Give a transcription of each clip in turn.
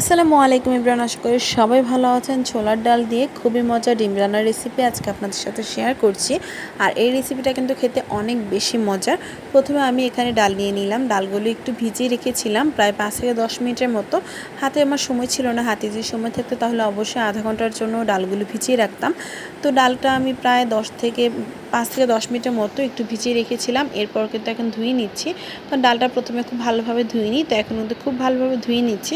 আসসালামু আলাইকুম ইমরান, আশা করি সবাই ভালো আছেন। ছোলার ডাল দিয়ে খুবই মজার ডিম রান্নার রেসিপি আজকে আপনাদের সাথে শেয়ার করছি। আর এই রেসিপিটা কিন্তু খেতে অনেক বেশি মজার। প্রথমে আমি এখানে ডাল নিয়ে নিলাম। ডালগুলো একটু ভিজিয়ে রেখেছিলাম, প্রায় পাঁচ থেকে দশ মিনিটের মতো। হাতে আমার সময় ছিল না, হাতে যে সময় থাকতো তাহলে অবশ্যই আধা ঘণ্টার জন্য ডালগুলো ভিজিয়ে রাখতাম। তো ডালটা আমি প্রায় দশ থেকে পাঁচ থেকে দশ মিনিটের মতো একটু ভিজিয়ে রেখেছিলাম। এরপর কিন্তু এখন ধুয়ে নিচ্ছি। তো ডালটা প্রথমে খুব ভালোভাবে ধুয়ে নিই। তো এখন কিন্তু খুব ভালোভাবে ধুয়ে নিচ্ছি।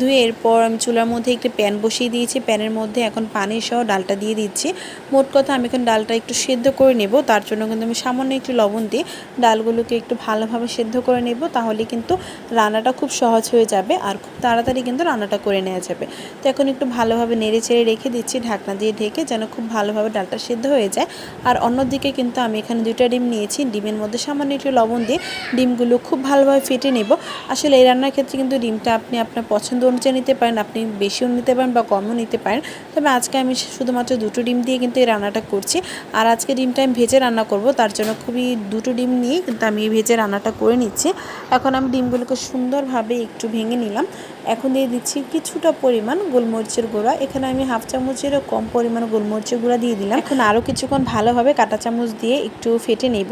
ধুয়ে এরপর আমি চুলার মধ্যে একটি প্যান বসিয়ে দিয়েছি। প্যানের মধ্যে এখন পানি সহ ডালটা দিয়ে দিচ্ছি। মোট কথা আমি এখন ডালটা একটু সেদ্ধ করে নেব। তার জন্য কিন্তু আমি সামান্য একটু লবণ দিয়ে ডালগুলোকে একটু ভালোভাবে সেদ্ধ করে নেব। তাহলে কিন্তু রান্নাটা খুব সহজ হয়ে যাবে আর খুব তাড়াতাড়ি কিন্তু রান্নাটা করে নেওয়া যাবে। তো এখন একটু ভালোভাবে নেড়ে চেড়ে রেখে দিচ্ছি। ঢাকনা দিয়ে ঢেকে যেন খুব ভালোভাবে ডালটা সেদ্ধ হয়ে যায়। আর অন্যদিকে কিন্তু আমি এখানে দুইটা ডিম নিয়েছি। ডিমের মধ্যে সামান্য একটু লবণ দিয়ে ডিমগুলো খুব ভালোভাবে ফেটে নেব। আসলে এই রান্নার ক্ষেত্রে কিন্তু ডিমটা আপনি আপনার পছন্দ অনুযায়ী নিতে পারেন, আপনি বেশিও নিতে পারেন বা কমও নিতে পারেন। তবে আজকে আমি শুধুমাত্র দুটো ডিম দিয়ে কিন্তু এই রান্নাটা করছি। আর আজকে ডিমটা আমি ভেজে রান্না করব, তার জন্য খুবই দুটো ডিম নিয়ে কিন্তু আমি এই ভেজে রান্নাটা করে নিচ্ছি। এখন আমি ডিমগুলোকে সুন্দরভাবে একটু ভেঙে নিলাম। এখন দিয়ে দিচ্ছি কিছুটা পরিমাণ গোলমরিচের গুঁড়া। এখানে আমি হাফ চামচেরও কম পরিমাণ গোলমরিচের গুঁড়া দিয়ে দিলাম। এখন আরও কিছুক্ষণ ভালোভাবে কাঁটা চামচ দিয়ে একটু ফেটে নেব।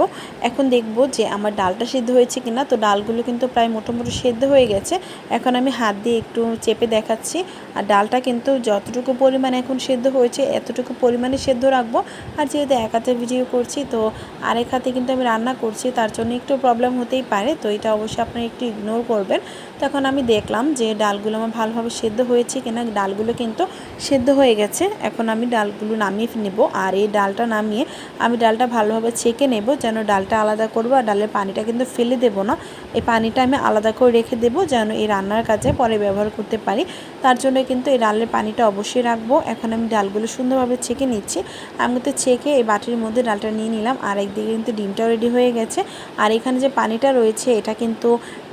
এখন দেখব যে আমার ডালটা সিদ্ধ হয়েছে কিনা। তো ডালগুলো কিন্তু প্রায় মোটামুটি সেদ্ধ হয়ে গেছে। এখন আমি হাত দিয়ে একটু চেপে দেখাচ্ছি। আর ডালটা কিন্তু যতটুকু পরিমাণ এখন সেদ্ধ হয়েছে, এতটুকু পরিমাণে সেদ্ধ রাখব। আর যেহেতু এক হাতে ভিডিও করছি, তো আরেক হাতে কিন্তু আমি রান্না করছি, তার জন্য একটু প্রবলেম হতেই পারে। তো এটা অবশ্যই আপনারা একটু ইগনোর করবেন। তখন আমি দেখলাম যে ডালগুলো আমার ভালোভাবে সেদ্ধ হয়েছে কিনা। ডালগুলো কিন্তু সেদ্ধ হয়ে গেছে। এখন আমি ডালগুলো নামিয়ে নেব আর এই ডালটা নামিয়ে আমি ডালটা ভালোভাবে ছেঁকে নেব, যেন ডালটা আলাদা করব আর ডালের পানিটা কিন্তু ফেলে দেব না। এই পানিটা আমি আলাদা করে রেখে দেবো, যেন এই রান্নার কাজে পরে ব্যবহার করতে পারি। তার জন্য কিন্তু এই ডালের পানিটা অবশ্যই রাখব। এখন আমি ডালগুলো সুন্দরভাবে ছেঁকে নিচ্ছি। আমি তো ছেঁকে এই বাটির মধ্যে ডালটা নিয়ে নিলাম আর একদিকে কিন্তু ডিমটাও রেডি হয়ে গেছে। আর এখানে যে পানিটা রয়েছে, এটা কিন্তু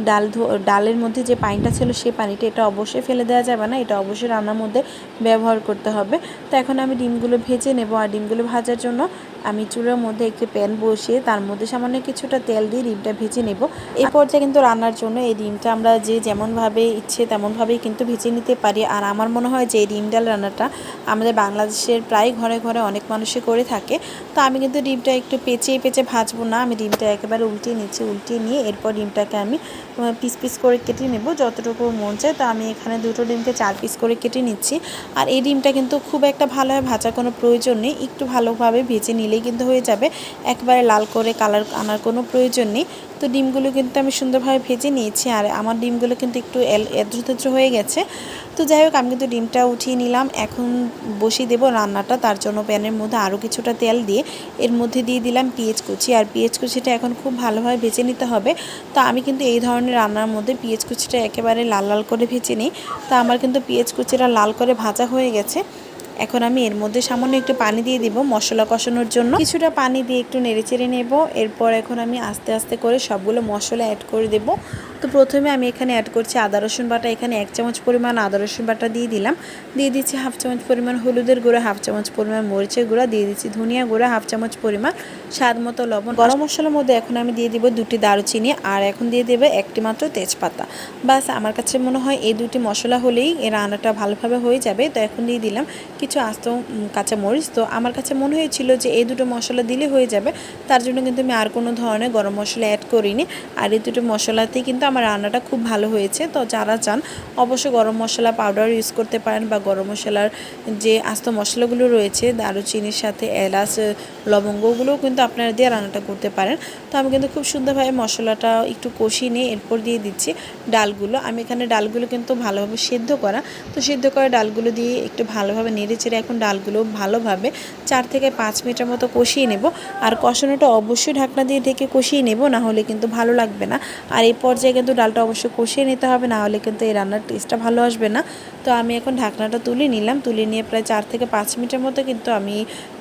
ডাল ডালের মধ্যে যে পানিটা ছিল সেই পানিটা এটা অবশ্যই ফেলে দেওয়া যাবে না। এটা অবশ্যই রান্নার মধ্যে ব্যবহার করতে হবে। তো এখন আমি ডিমগুলো ভেজে নেব আর ডিমগুলো ভাজার জন্য আমি চুলার মধ্যে একটি প্যান বসিয়ে তার মধ্যে সামান্য কিছুটা তেল দিয়ে ডিমটা ভেজে নেব। এই পর্যায়ে কিন্তু রান্নার জন্য এই ডিমটা আমরা যে যেমনভাবে ইচ্ছে তেমনভাবেই কিন্তু ভেজে নিতে পারি। আর আমার মনে হয় যে এই ডিম ডাল রান্নাটা আমাদের বাংলাদেশের প্রায় ঘরে ঘরে অনেক মানুষই করে থাকে। তো আমি কিন্তু ডিমটা একটু পেঁচিয়ে পেঁচে ভাজবো না। আমি ডিমটা একেবারে উল্টিয়ে নিচ্ছি উল্টিয়ে নিয়ে এরপর ডিমটাকে আমি পিস পিস করে কেটে নেব। যতটুকু মন চায় তো আমি এখানে দুটো ডিমকে চার পিস করে কেটে নিচ্ছি। আর এই ডিমটা কিন্তু খুব একটা ভালোভাবে ভাজার কোনো প্রয়োজন নেই একটু ভালোভাবে ভেজে নিলেই কিন্তু হয়ে যাবে। একবারে লাল করে কালার আনার কোনো প্রয়োজন নেই। তো ডিমগুলো কিন্তু আমি সুন্দরভাবে ভেজে নিয়েছি আর আমার ডিমগুলো কিন্তু একটু এদ্রুতেদ্র হয়ে গেছে। তো যাই হোক, আমি কিন্তু ডিমটা উঠিয়ে নিলাম। এখন বসিয়ে দেবো রান্নাটা। তার জন্য প্যানের মধ্যে আরও কিছুটা তেল দিয়ে এর মধ্যে দিয়ে দিলাম পেঁয়াজ কুচি। আর পেঁয়াজ কুচিটা এখন খুব ভালোভাবে ভেজে নিতে হবে। তো আমি কিন্তু এই ধরনের রান্নার মধ্যে পেঁয়াজ কুচিটা একেবারে লাল লাল করে ভেজে নিই। তো আমার কিন্তু পেঁয়াজ কুচিটা লাল করে ভাজা হয়ে গেছে। এখন আমি এর মধ্যে সামান্য একটু পানি দিয়ে দিব মশলা কষানোর জন্য। কিছুটা পানি দিয়ে একটু নেড়ে চেড়ে নেব। এরপর এখন আমি আস্তে আস্তে করে সবগুলো মশলা অ্যাড করে দেব। তো প্রথমে আমি এখানে অ্যাড করছি আদা, রসুন বাটা। এখানে এক চামচ পরিমাণ আদা, রসুন বাটা দিয়ে দিলাম। দিয়ে দিচ্ছি হাফ চামচ পরিমাণ হলুদের গুঁড়া হাফ চামচ পরিমাণ মরিচের গুঁড়া। দিয়ে দিচ্ছি ধনিয়া গুঁড়া হাফ চামচ পরিমাণ স্বাদ মতো লবণ। গরম মশলার মধ্যে এখন আমি দিয়ে দিব দুটি দারুচিনি আর এখন দিয়ে দেবে একটি মাত্র তেজপাতা। বাস, আমার কাছে মনে হয় এই দুটি মশলা হলেই এর রান্নাটা ভালোভাবে হয়ে যাবে। তো এখন দিয়ে দিলাম কিছু আস্ত কাঁচা মরিচ। তো আমার কাছে মনে হয়েছিল যে এই দুটো মশলা দিলে হয়ে যাবে। তার জন্য কিন্তু আমি আর কোনো ধরনের গরম মশলা অ্যাড করিনি। আর এই দুটো মশলাতেই কিন্তু আমার রান্নাটা খুব ভালো হয়েছে। তো যারা চান, অবশ্যই গরম মশলা পাউডার ইউজ করতে পারেন বা গরম মশলার যে আস্ত মশলাগুলো রয়েছে দারুচিনির সাথে এলাচ লবঙ্গগুলোও কিন্তু আপনারা দিয়ে রান্নাটা করতে পারেন। তো আমি কিন্তু খুব সুন্দরভাবে মশলাটা একটু কষিয়ে নিয়ে এরপর দিয়ে দিচ্ছি ডালগুলো। আমি এখানে ডালগুলো কিন্তু ভালোভাবে সেদ্ধ করা। তো সেদ্ধ করা ডালগুলো দিয়ে একটু ভালোভাবে নেড়ে চেড়ে এখন ডালগুলো ভালোভাবে চার থেকে পাঁচ মিনিটের মতো কষিয়ে নেব। আর কষানোটা অবশ্যই ঢাকনা দিয়ে ঢেকে কষিয়ে নেব, না হলে কিন্তু ভালো লাগবে না। আর এই পর্যায়ে কিন্তু ডালটা অবশ্যই কষিয়ে নিতে হবে, না হলে কিন্তু এই রান্নার টেস্টটা ভালো আসবে না। তো আমি এখন ঢাকনাটা তুলে নিলাম, তুলে নিয়ে প্রায় চার থেকে পাঁচ মিনিটের মতো কিন্তু আমি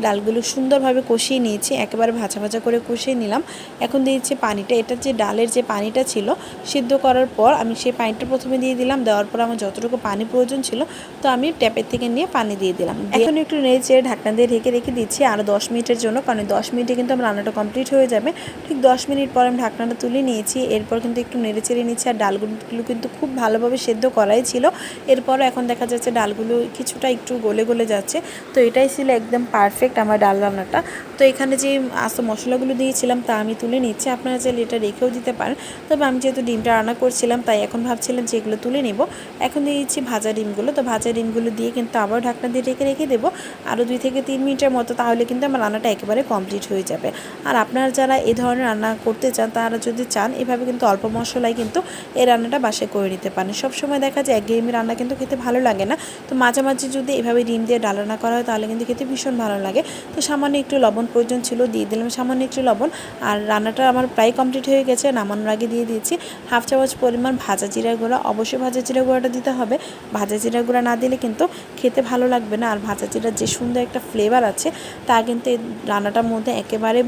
ডালগুলো সুন্দরভাবে কষিয়ে নিয়েছি, একেবারে ভাজা ভাজা করে কষিয়ে নিলাম। এখন দিয়েছি পানিটা, এটা যে ডালের যে পানিটা ছিল সিদ্ধ করার পর আমি সেই পানিটা প্রথমে দিয়ে দিলাম, দেওয়ার পর আমার যতটুকু পানি প্রয়োজন ছিল, তো আমি ট্যাপের থেকে নিয়ে পানি দিয়ে দিলাম। এখন একটু নেড়ে চেড়ে ঢাকনা দিয়ে ঢেকে রেখে দিচ্ছি আরও দশ মিনিটের জন্য, কারণ দশ মিনিটে কিন্তু আমার রান্নাটা কমপ্লিট হয়ে যাবে। ঠিক দশ মিনিট পর আমি ঢাকনাটা তুলে নিয়েছি, এরপর কিন্তু একটু নেড়ে চেড়ে নিচ্ছি আর ডালগুলো কিন্তু খুব ভালোভাবে সেদ্ধ করাই ছিল। এরপরও এখন দেখা যাচ্ছে ডালগুলো কিছুটা একটু গলে গলে যাচ্ছে। তো এটাই ছিল একদম পারফেক্ট আমার ডাল রান্নাটা। তো এখানে যে আস্ত মশলাগুলো দিয়েছিলাম তা আমি তুলে নিচ্ছি। আপনারা চাইলে এটা রেখেও দিতে পারেন। তবে আমি যেহেতু ডিমটা রান্না করছিলাম, তাই এখন ভাবছিলাম যে এগুলো তুলে নেব। এখন দিয়ে দিচ্ছি ভাজা ডিমগুলো। তো ভাজা ডিমগুলো দিয়ে কিন্তু আবার ঢাকনা দিয়ে রেখে রেখে দেবো। আরও দুই থেকে তিন মিনিটের মতো, তাহলে কিন্তু আমার রান্নাটা একেবারে কমপ্লিট হয়ে যাবে। আর আপনারা যারা এই ধরনের রান্না করতে চান, তারা যদি চান, এভাবে কিন্তু অল্প মশলায় কিন্তু এই রান্নাটা বাসায় করে নিতে পারেন। সবসময় দেখা যায় একঘেয়েমি রান্না কিন্তু খেতে ভালো লাগে না। তো মাঝে মাঝে যদি এভাবে ডিম দিয়ে ডাল রান্না করা হয়, তাহলে কিন্তু খেতে ভীষণ ভালো লাগে। তো সামান্য একটু লবণ প্রয়োজন ছিল, দিয়ে দিলাম সামান্য একটু লবণ। আর রান্নাটা আমার প্রায় কমপ্লিট হয়ে গেছে, নামানোর আগে দিয়ে দিয়েছি হাফ চামচ পরিমাণ ভাজা জিরা গুঁড়া। অবশ্যই ভাজা জিরা গুঁড়াটা দিতে হবে। ভাজা জিরা গুঁড়া না দিলে কিন্তু খেতে ভালো লাগবে না। আর ভাজা জিরার যে সুন্দর একটা ফ্লেভার আছে, তা কিন্তু এই রান্নাটার মধ্যে একেবারে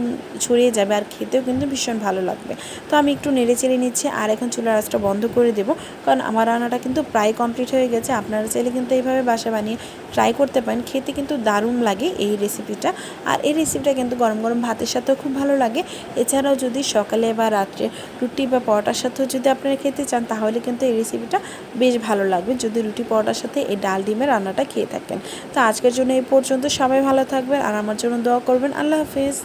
ছড়িয়ে যাবে আর খেতেও কিন্তু ভীষণ ভালো লাগবে। তো আমি একটু নেড়ে চেড়ে নিচ্ছি, আর এখন চুলার আঁচটা বন্ধ করে দেবো। কারণ আমার রান্নাটা কিন্তু প্রায় কমপ্লিট হয়ে গেছে। আপনারা চাইলে কিন্তু এইভাবে বাসা বানিয়ে ট্রাই করতে পারেন। খেতে কিন্তু দারুণ লাগে এই রেসিপিটা আর এই রেসিপিটা কিন্তু গরম গরম ভাতের সাথেও খুব ভালো লাগে। এছাড়াও যদি সকালে বা রাত্রে রুটি বা পরোটার সাথেও যদি আপনারা খেতে চান, তাহলে কিন্তু এই রেসিপিটা বেশ ভালো লাগবে। যদি রুটি, পরোটার সাথে এই ডাল ডিমের রান্নাটা খেয়ে থাকেন। তো আজকের জন্য এই পর্যন্ত সবাই ভালো থাকবেন। আর আমার জন্য দোয়া করবেন। আল্লাহ হাফিজ।